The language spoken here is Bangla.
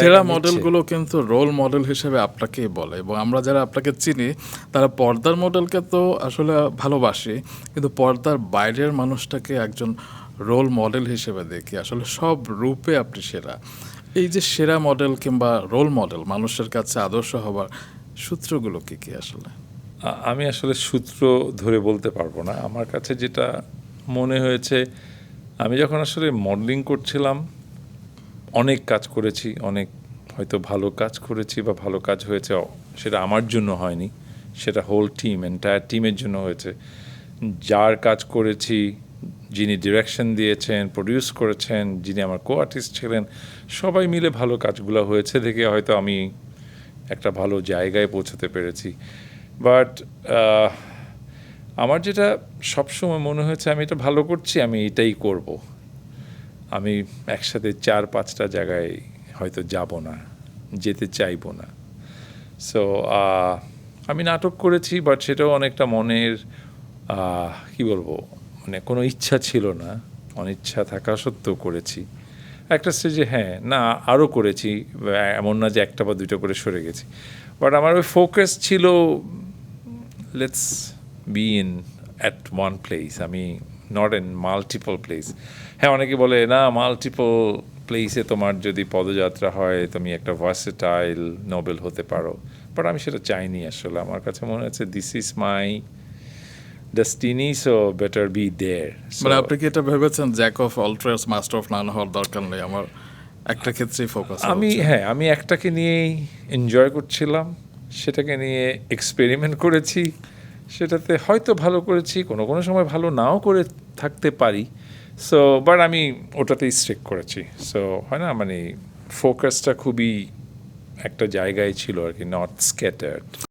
সেরা মডেলগুলো কিন্তু রোল মডেল হিসেবে আপনাকেই বলে এবং আমরা যারা আপনাকে চিনি তারা পর্দার মডেলকে তো আসলে ভালোবাসি কিন্তু পর্দার বাইরের মানুষটাকে একজন রোল মডেল হিসেবে দেখি। আসলে সব রূপে আপনি সেরা। এই যে সেরা মডেল কিংবা রোল মডেল মানুষের কাছে আদর্শ হবার সূত্রগুলো কি কি আসলে? আমি আসলে সূত্র ধরে বলতে পারব না। আমার কাছে যেটা মনে হয়েছে আমি যখন আসলে মডেলিং করছিলাম অনেক কাজ করেছি, অনেক হয়তো ভালো কাজ করেছি বা ভালো কাজ হয়েছে সেটা আমার জন্য হয়নি, সেটা হোল টিম এন্টায়ার টিমের জন্য হয়েছে। যার কাজ করেছি, যিনি ডিরেকশন দিয়েছেন প্রডিউস করেছেন, যিনি আমার কো আর্টিস্ট ছিলেন, সবাই মিলে ভালো কাজগুলো হয়েছে দেখে হয়তো আমি একটা ভালো জায়গায় পৌঁছাতে পেরেছি। বাট আমার যেটা সবসময় মনে হয়েছে, আমি এটা ভালো করছি, আমি এটাই করব। আমি একসাথে চার, পাঁচটা জায়গায় হয়তো যাব না, যেতে চাইব না। সো আমি নাটক করেছি বাট সেটাও অনেকটা মনের কি বলব মানে কোনো ইচ্ছা ছিল না, অনিচ্ছা থাকা সত্ত্বেও করেছি। একটা স্টেজে হ্যাঁ না, আরও করেছি, এমন না যে একটা বা দুটো করে সরে গেছি। বাট আমার ওই ফোকাস ছিল let's be in at one place আমি নট ইন মাল্টিপল প্লেস হ্যাঁ অনেকে বলে না মাল্টিপল প্লেসে তোমার যদি পদযাত্রা হয় তুমি একটা ভার্সেটাইল নোবেল হতে পারো। বাট আমি সেটা চাইনি আসলে। আমার কাছে মনে হচ্ছে this is my destiny so better be there মানে আপনি কি এটা ভেবেছেন jack of all trades master of none হওয়ার দরকার নেই? আমার একটা ক্ষেত্রেই ফোকাস আমি হ্যাঁ আমি একটাকে নিয়েই এনজয় করছিলাম সেটাকে নিয়ে এক্সপেরিমেন্ট করেছি। সেটাতে হয়তো ভালো করেছি, কোনো কোনো সময় ভালো নাও করে থাকতে পারি। সো বাট আমি ওটাতেই স্ট্রেক করেছি। সো হয় না? মানে ফোকাসটা খুবই একটা জায়গায় ছিল আর কি নট স্ক্যাটার্ড